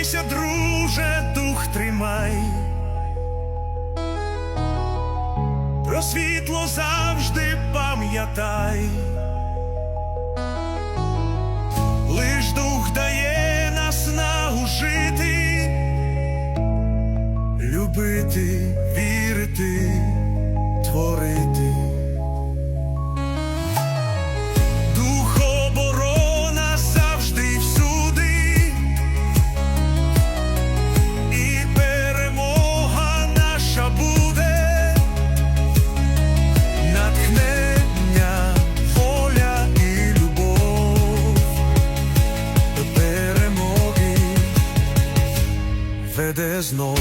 тримайся, друже, дух тримай. Про світло завжди пам'ятай. Лиш дух дає наснагу жити, любити, вірити, творити. Веде знов.